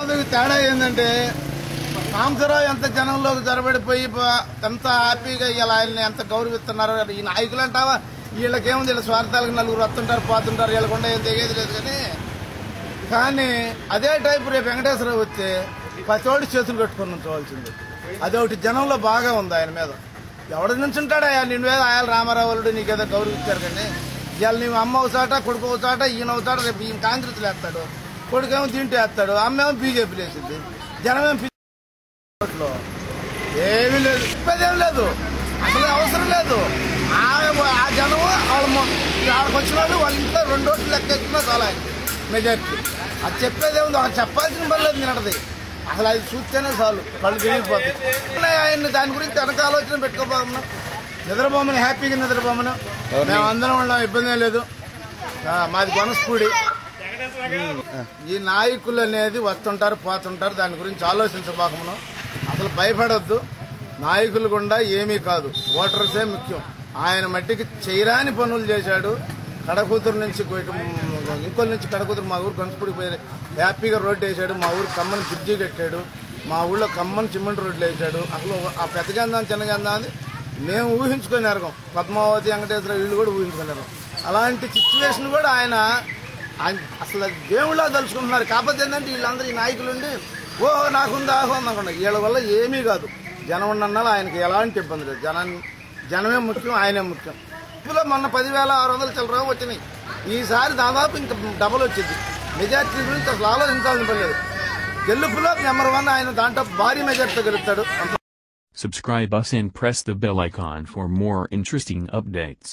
అది తేడా ఏంటంటే సాంబశివరావు ఎంత జనంలోకి జరబడిపోయి ఎంత హ్యాపీగా ఇలా ఆయన్ని ఎంత గౌరవిస్తున్నారు ఈ నాయకులు అంటావా? వీళ్ళకేముంది వీళ్ళ స్వార్థాలకు నలుగురు వస్తుంటారు పోతుంటారు వీళ్ళకుండా ఏం తెగేది లేదు కానీ కానీ అదే టైపు రేపు వెంకటేశ్వరరావు వస్తే పతోడి చేతులు కట్టుకొని ఉంచవలసింది. అదొకటి జనంలో బాగా ఉంది ఆయన మీద. ఎవడు నుంచుంటాడా? నీ మీద ఆయన రామారావు వాళ్ళు నీకేదో గౌరవిస్తారు కానీ ఇవాళ నీవు అమ్మ అవుతాట కొడుకు అవుతాట ఈయన అవుతాట రేపు ఈయన కాంగ్రెస్ వేస్తాడు. కొడుకేమో దీంట్లో వేస్తాడు అమ్మేమో బీజేపీ వేసింది జనమేమో ఓట్లో ఏమీ లేదు చెప్పేదేం లేదు అసలు అవసరం లేదు. ఆ ఆ జనం వాళ్ళ ఆడకు వచ్చిన వాళ్ళు వాళ్ళ ఇంట్లో రెండు రోజులు లెక్క ఎత్తున్నా చాలా మెజార్టీ. అది చెప్పేదే ఉంది అది చెప్పాల్సిన పని లేదు నిన్నది అసలు అది చూస్తేనే చాలు కళ్ళు తిరిగిపోతాయి. ఆయన దాని గురించి వెనక ఆలోచన పెట్టుకోబోమను నిద్రపోమని హ్యాపీగా నిద్రపోమను మేము అందరం ఉన్నాం ఇబ్బంది ఏం లేదు. మాది కొనస్పూడి ఈ నాయకులు అనేది వస్తుంటారు పోతుంటారు దాని గురించి ఆలోచించబాకమును అసలు భయపడద్దు. నాయకులు గుండా ఏమీ కాదు. ఓటర్సే ముఖ్యం. ఆయన మట్టికి చేయరాని పనులు చేశాడు. కడకూతురు నుంచి ఇంకోటి నుంచి కడకూతురు మా ఊరు కనుపూడికి పోయి హ్యాపీగా రోడ్డు వేసాడు మా ఊరు కమ్మని బ్రిడ్జి కట్టాడు. మా ఊళ్ళో కమ్మని సిమెంట్ రోడ్లు వేసాడు అసలు ఆ పెద్ద గంధం చిన్న గంధం అని మేము ఊహించుకునే ఎరగం పద్మావతి వెంకటేశ్వర వీళ్ళు కూడా ఊహించుకునే రకం అలాంటి సిచ్యువేషన్ కూడా ఆయన అసలు దేవుళ్ళ తలుచుకుంటున్నారు కాకపోతే ఏంటంటే వీళ్ళందరూ ఈ నాయకులు ఉండి ఓ నాకుంది ఆహో అనుకున్నా వీళ్ళ వల్ల ఏమీ కాదు జనం ఉన్నన్నాళ్ళు ఆయనకి ఎలాంటి ఇబ్బంది లేదు జనాన్ని జనమే ముఖ్యం ఆయనే ముఖ్యం ఇప్పుడు మొన్న పదివేల ఆరు వందల చిల్లర వచ్చినాయి ఈసారి దాదాపు ఇంకా డబల్ వచ్చింది మెజార్టీ గురించి అసలు ఆలోచించాల్సిన పని లేదు గెలుపులో నెంబర్ వన్ ఆయన దాంట్లో భారీ మెజార్టీతో గెలుస్తాడు అంత Subscribe us and press the bell icon for more interesting updates.